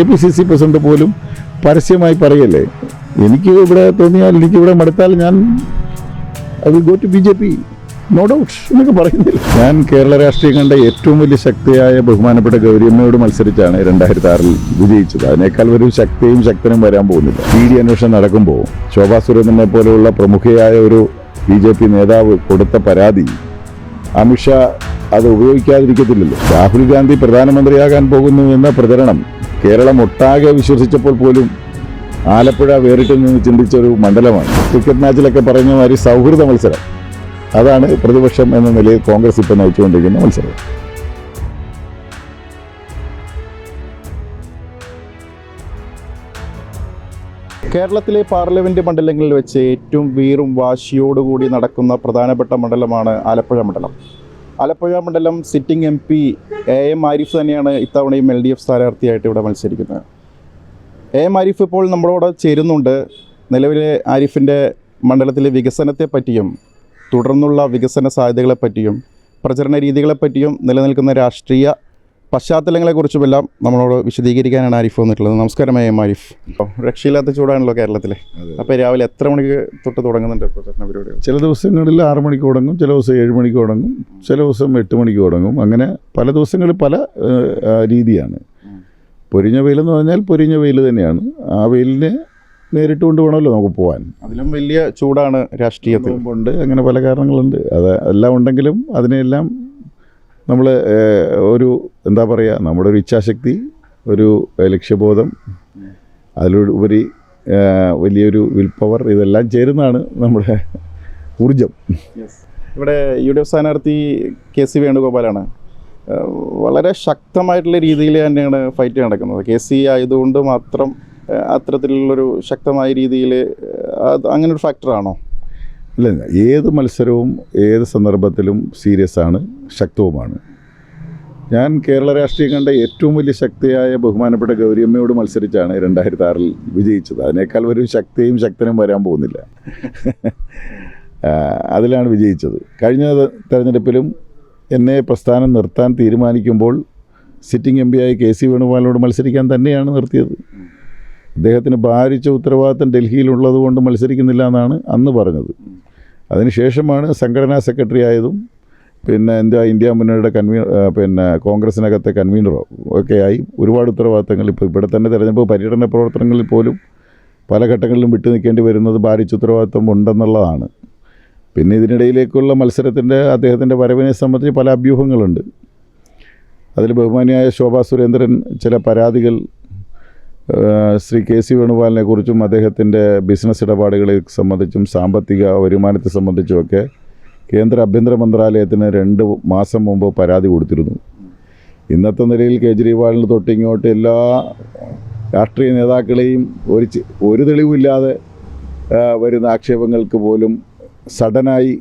K P C C president പോലും പരസ്യമായി പറയല്ലേ എനിക്ക് ഇവിടെ തോന്നിയാൽ എനിക്ക് ഇവിടെ മടുത്താൽ ഞാൻ I will go to B J P. No doubt എന്നൊക്കെ പറയുന്നില്ല. ഞാൻ കേരള രാഷ്ട്രീയം കണ്ട ഏറ്റവും വലിയ ശക്തിയായ ബഹുമാനപ്പെട്ട ഗൗരിയമ്മയോട് മത്സരിച്ചാണ് രണ്ടായിരത്തി ആറിൽ വിജയിച്ചത്. അതിനേക്കാൾ ഒരു ശക്തിയും ശക്തനും വരാൻ പോകുന്നില്ല. ഇ ഡി അന്വേഷണം നടക്കുമ്പോൾ ശോഭാ സുരേന്ദ്രനെ പോലെയുള്ള പ്രമുഖയായ ഒരു ബി ജെ പി നേതാവ് കൊടുത്ത പരാതി അമിത്ഷാ അത് ഉപയോഗിക്കാതിരിക്കത്തില്ലല്ലോ. രാഹുൽ ഗാന്ധി പ്രധാനമന്ത്രിയാകാൻ പോകുന്നു എന്ന പ്രചരണം കേരളം ഒട്ടാകെ വിശ്വസിച്ചപ്പോൾ പോലും ആലപ്പുഴ വേറിട്ടിൽ നിന്ന് ചിന്തിച്ച ഒരു മണ്ഡലമാണ്. ക്രിക്കറ്റ് മാച്ചിലൊക്കെ പറഞ്ഞ മാതിരി സൗഹൃദ മത്സരം. അതാണ് പ്രതിപക്ഷം എന്ന നിലയിൽ കോൺഗ്രസ് ഇപ്പോൾ നയിച്ചുകൊണ്ടിരിക്കുന്ന മത്സരം. കേരളത്തിലെ പാർലമെന്റ് മണ്ഡലങ്ങളിൽ വെച്ച് ഏറ്റവും വീറും വാശിയോടുകൂടി നടക്കുന്ന പ്രധാനപ്പെട്ട മണ്ഡലമാണ് ആലപ്പുഴ മണ്ഡലം. ആലപ്പുഴ മണ്ഡലം sitting M P A M Arif തന്നെയാണ് ഇത്തവണയും എൽ ഡി എഫ് സ്ഥാനാർത്ഥിയായിട്ട് ഇവിടെ മത്സരിക്കുന്നത്. എ എം ആരിഫ് ഇപ്പോൾ നമ്മളോട് ചേരുന്നുണ്ട്. നിലവിലെ ആരിഫിന്റെ മണ്ഡലത്തിലെ വികസനത്തെ പറ്റിയും തുടർന്നുള്ള വികസന സാധ്യതകളെപ്പറ്റിയും പ്രചരണ രീതികളെപ്പറ്റിയും നിലനിൽക്കുന്ന രാഷ്ട്രീയ പശ്ചാത്തലങ്ങളെക്കുറിച്ചുമെല്ലാം നമ്മളോട് വിശദീകരിക്കാനാണ് ആരിഫ് വന്നിട്ടുള്ളത്. നമസ്കാരം എ ആരിഫ്. രക്ഷയില്ലാത്ത ചൂടാണല്ലോ കേരളത്തിലെ. അപ്പോൾ രാവിലെ എത്ര മണിക്ക് തൊട്ട് തുടങ്ങുന്നുണ്ട് പ്രചരണ പരിപാടികൾ? ചില ദിവസങ്ങളിൽ ആറ് മണിക്ക് തുടങ്ങും ചില ദിവസം ഏഴ് മണിക്ക് തുടങ്ങും ചില ദിവസം എട്ട് മണിക്ക് തുടങ്ങും. അങ്ങനെ പല ദിവസങ്ങളിൽ പല രീതിയാണ്. പൊരിഞ്ഞ വെയിലെന്ന് പറഞ്ഞാൽ പൊരിഞ്ഞ വെയിൽ തന്നെയാണ്. ആ വെയിലിനെ നേരിട്ട് കൊണ്ട് വേണമല്ലോ നമുക്ക് പോകാൻ അതിലും വലിയ ചൂടാണ് രാഷ്ട്രീയത്തിൽ. ഉണ്ട് അങ്ങനെ പല കാരണങ്ങളുണ്ട്. അത് എല്ലാം ഉണ്ടെങ്കിലും അതിനെല്ലാം നമ്മൾ ഒരു എന്താ പറയുക നമ്മുടെ ഒരു ഇച്ഛാശക്തി ഒരു ലക്ഷ്യബോധം അതിലുപരി വലിയൊരു വിൽ പവർ ഇതെല്ലാം ചേരുന്നതാണ് നമ്മുടെ ഊർജം ഇവിടെ യു ഡി എഫ് സ്ഥാനാർത്ഥി കെ സി വേണുഗോപാലാണ്. വളരെ ശക്തമായിട്ടുള്ള രീതിയിൽ തന്നെയാണ് ഫൈറ്റ് നടക്കുന്നത്. കെ സി ആയതുകൊണ്ട് മാത്രം അത്തരത്തിലുള്ളൊരു ശക്തമായ രീതിയിൽ അത് അങ്ങനെ ഒരു ഫാക്ടറാണോ ഇല്ല ഏത് മത്സരവും ഏത് സന്ദർഭത്തിലും സീരിയസ് ആണ് ശക്തവുമാണ്. ഞാൻ കേരള രാഷ്ട്രീയം കണ്ട ഏറ്റവും വലിയ ശക്തിയായ ബഹുമാനപ്പെട്ട ഗൗരിയമ്മയോട് മത്സരിച്ചാണ് രണ്ടായിരത്തി ആറിൽ വിജയിച്ചത്. അതിനേക്കാൾ ഒരു ശക്തിയും ശക്തനും വരാൻ പോകുന്നില്ല. അതിലാണ് വിജയിച്ചത്. കഴിഞ്ഞ തെരഞ്ഞെടുപ്പിലും എന്നെ പ്രസ്ഥാനം നിർത്താൻ തീരുമാനിക്കുമ്പോൾ സിറ്റിംഗ് എം പിയായ കെ സി വേണുഗോപാലിനോട് മത്സരിക്കാൻ തന്നെയാണ് നിർത്തിയത്. അദ്ദേഹത്തിന് ഭാരിച്ച ഉത്തരവാദിത്തം ഡൽഹിയിലുള്ളത് കൊണ്ട് മത്സരിക്കുന്നില്ല എന്നാണ് അന്ന് പറഞ്ഞത്. അതിനുശേഷമാണ് സംഘടനാ സെക്രട്ടറി ആയതും പിന്നെ എന്താ ഇന്ത്യ മുന്നണിയുടെ കൺവീ പിന്നെ കോൺഗ്രസിനകത്തെ കൺവീനറോ ഒക്കെ ആയി ഒരുപാട് ഉത്തരവാദിത്തങ്ങൾ ഇപ്പോൾ ഇവിടെ തന്നെ തിരഞ്ഞെടുപ്പ് പര്യടന പ്രവർത്തനങ്ങളിൽ പോലും പല ഘട്ടങ്ങളിലും വിട്ടു നിൽക്കേണ്ടി വരുന്നത് ഭാരിച്ച ഉത്തരവാദിത്തം ഉണ്ടെന്നുള്ളതാണ്. പിന്നെ ഇതിനിടയിലേക്കുള്ള മത്സരത്തിന്റെ അദ്ദേഹത്തിന്റെ വരവിനെ സംബന്ധിച്ച് പല അഭ്യൂഹങ്ങളുണ്ട്. അതിൽ ബഹുമാനിയായ ശോഭാ സുരേന്ദ്രൻ ചില പരാതികൾ ശ്രീ കെ സി വേണുഗോപാലിനെ കുറിച്ചും അദ്ദേഹത്തിന്റെ ബിസിനസ് ഇടപാടുകളെ സംബന്ധിച്ചും സാമ്പത്തിക വരുമാനത്തെ സംബന്ധിച്ചുമൊക്കെ കേന്ദ്ര ആഭ്യന്തര മന്ത്രാലയത്തിന് രണ്ട് മാസം മുമ്പ് പരാതി കൊടുത്തിരുന്നു. ഇന്നത്തെ നിലയിൽ കേജ്രിവാളിന് തൊട്ടിങ്ങോട്ട് എല്ലാ രാഷ്ട്രീയ നേതാക്കളെയും ഒരു ഒരു തെളിവില്ലാതെ വരുന്ന ആക്ഷേപങ്ങൾക്ക് പോലും സഡനായി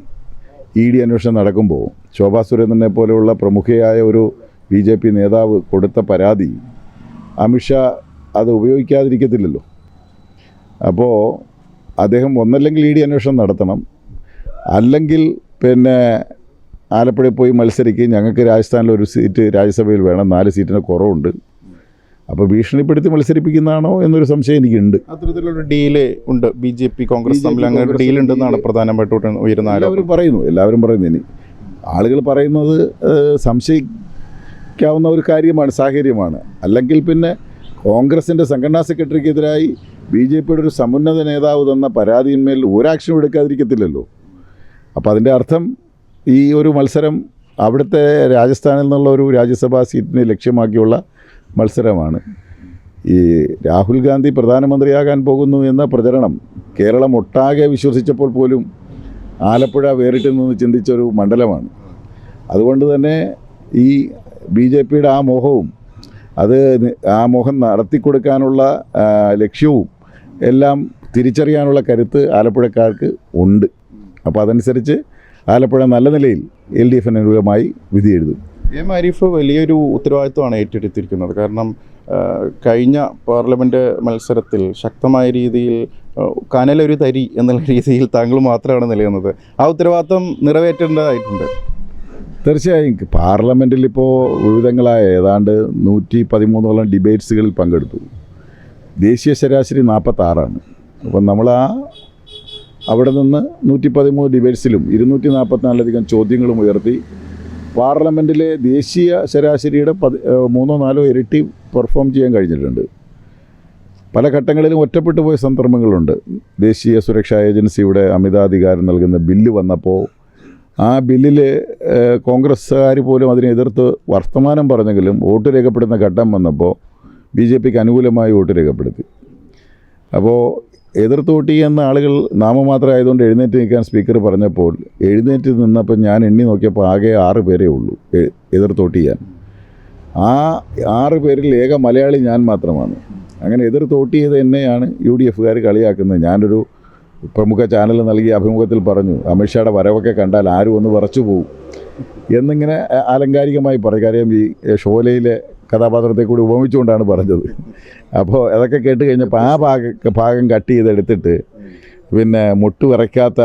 ഇ ഡി അന്വേഷണം നടക്കുമ്പോൾ ശോഭാ സുരേന്ദ്രനെ പോലെയുള്ള പ്രമുഖയായ ഒരു ബി ജെ പി നേതാവ് കൊടുത്ത പരാതി അമിത്ഷാ അത് ഉപയോഗിക്കാതിരിക്കത്തില്ലല്ലോ. അപ്പോൾ അദ്ദേഹം ഒന്നല്ലെങ്കിൽ ഇ ഡി അന്വേഷണം നടത്തണം. അല്ലെങ്കിൽ പിന്നെ ആലപ്പുഴയിൽ പോയി മത്സരിക്കുകയും ഞങ്ങൾക്ക് രാജസ്ഥാനിൽ ഒരു സീറ്റ് രാജ്യസഭയിൽ വേണം നാല് സീറ്റിന് കുറവുണ്ട്. അപ്പോൾ ഭീഷണിപ്പെടുത്തി മത്സരിപ്പിക്കുന്നതാണോ എന്നൊരു സംശയം എനിക്കുണ്ട്. അത്തരത്തിലൊരു ഡീൽ ഉണ്ട്. ബി ജെ പി കോൺഗ്രസ് തമ്മിൽ അങ്ങനെ ഒരു ഡീൽ ഉണ്ടെന്നാണ് പ്രധാനമായിട്ട് ഉയരുന്ന എല്ലാവരും പറയുന്നു എല്ലാവരും പറയുന്നു ഇനി. ആളുകൾ പറയുന്നത് സംശയിക്കാവുന്ന ഒരു കാര്യമാണ് സാഹചര്യമാണ്. അല്ലെങ്കിൽ പിന്നെ കോൺഗ്രസിന്റെ സംഘടനാ സെക്രട്ടറിക്കെതിരായി ബി ജെ പിയുടെ ഒരു സമുന്നത നേതാവ് തന്ന പരാതിയിന്മേൽ ഒരാക്ഷനും എടുക്കാതിരിക്കത്തില്ലല്ലോ. അപ്പോൾ അതിന്റെ അർത്ഥം ഈ ഒരു മത്സരം അവിടുത്തെ രാജസ്ഥാനിൽ നിന്നുള്ള ഒരു രാജ്യസഭാ സീറ്റിനെ ലക്ഷ്യമാക്കിയുള്ള മത്സരമാണ്. ഈ രാഹുൽ ഗാന്ധി പ്രധാനമന്ത്രിയാകാൻ പോകുന്നു എന്ന പ്രചരണം കേരളം ഒട്ടാകെ വിശ്വസിച്ചപ്പോൾ പോലും ആലപ്പുഴ വേറിട്ട് നിന്ന് ചിന്തിച്ചൊരു മണ്ഡലമാണ്. അതുകൊണ്ട് തന്നെ ഈ ബി ജെ പിയുടെ ആ മോഹവും അത് ആ മോഹം നടത്തിക്കൊടുക്കാനുള്ള കൊടുക്കാനുള്ള ലക്ഷ്യവും എല്ലാം തിരിച്ചറിയാനുള്ള കരുത്ത് ആലപ്പുഴക്കാർക്ക് ഉണ്ട്. അപ്പോൾ അതനുസരിച്ച് ആലപ്പുഴ നല്ല നിലയിൽ എൽ ഡി എഫിന് അനുകൂലമായി വിധി എഴുതും. എം ആരിഫ് വലിയൊരു ഉത്തരവാദിത്വമാണ് ഏറ്റെടുത്തിരിക്കുന്നത്. കാരണം കഴിഞ്ഞ പാർലമെന്റ് മത്സരത്തിൽ ശക്തമായ രീതിയിൽ കനലൊരു തരി എന്നുള്ള രീതിയിൽ താങ്കൾ മാത്രമാണ് നിലയുന്നത് ആ ഉത്തരവാദിത്വം നിറവേറ്റേണ്ടതായിട്ടുണ്ട്. തീർച്ചയായും. പാർലമെന്റിൽ ഇപ്പോൾ വിവിധങ്ങളായ ഏതാണ്ട് നൂറ്റി പതിമൂന്നോളം ഡിബേറ്റ്സുകളിൽ പങ്കെടുത്തു. ദേശീയ ശരാശരി നാൽപ്പത്താറാണ് അപ്പം നമ്മൾ ആ അവിടെ നിന്ന് നൂറ്റി പതിമൂന്ന് ഡിബേറ്റ്സിലും ഇരുന്നൂറ്റി നാൽപ്പത്തിനാലിലധികം ചോദ്യങ്ങളും ഉയർത്തി. പാർലമെന്റിലെ ദേശീയ ശരാശരിയുടെ പതി മൂന്നോ നാലോ ഇരട്ടി പെർഫോം ചെയ്യാൻ കഴിഞ്ഞിട്ടുണ്ട്. പല ഘട്ടങ്ങളിലും ഒറ്റപ്പെട്ടു പോയ സന്ദർഭങ്ങളുണ്ട്. ദേശീയ സുരക്ഷാ ഏജൻസിയുടെ അമിതാധികാരം നൽകുന്ന ബില്ല് വന്നപ്പോൾ ആ ബില്ലിൽ കോൺഗ്രസ്സുകാർ പോലും അതിനെ എതിർത്ത് വർത്തമാനം പറഞ്ഞെങ്കിലും വോട്ട് രേഖപ്പെടുന്ന ഘട്ടം വന്നപ്പോൾ ബി ജെ പിക്ക് അനുകൂലമായി വോട്ട് രേഖപ്പെടുത്തി. അപ്പോൾ എതിർത്ത് വോട്ട് ചെയ്യുന്ന ആളുകൾ നാമമാത്രമായതുകൊണ്ട് എഴുന്നേറ്റ് നിൽക്കാൻ സ്പീക്കർ പറഞ്ഞപ്പോൾ എഴുന്നേറ്റ് നിന്നപ്പോൾ ഞാൻ എണ്ണി നോക്കിയപ്പോൾ ആകെ ആറ് പേരേ ഉള്ളൂ എതിർത്ത് വോട്ട് ചെയ്യാൻ. ആ ആറ് പേരിൽ ഏക മലയാളി ഞാൻ മാത്രമാണ്. അങ്ങനെ എതിർത്ത് വോട്ട് ചെയ്ത് എന്നെയാണ് യു ഡി എഫുകാർ കളിയാക്കുന്നത്. ഞാനൊരു പ്രമുഖ ചാനൽ നൽകിയ അഭിമുഖത്തിൽ പറഞ്ഞു അമിത്ഷായുടെ വരവൊക്കെ കണ്ടാൽ ആരും ഒന്ന് വിറച്ചു പോകും എന്നിങ്ങനെ ആലങ്കാരികമായി പറയും. കാര്യം ഈ ഷോലയിലെ കഥാപാത്രത്തെ കൂടി ഉപമിച്ചുകൊണ്ടാണ് പറഞ്ഞത്. അപ്പോൾ അതൊക്കെ കേട്ട് കഴിഞ്ഞപ്പോൾ ആ ഭാഗ ഭാഗം കട്ട് ചെയ്തെടുത്തിട്ട് പിന്നെ മുട്ട് വിറയ്ക്കാത്ത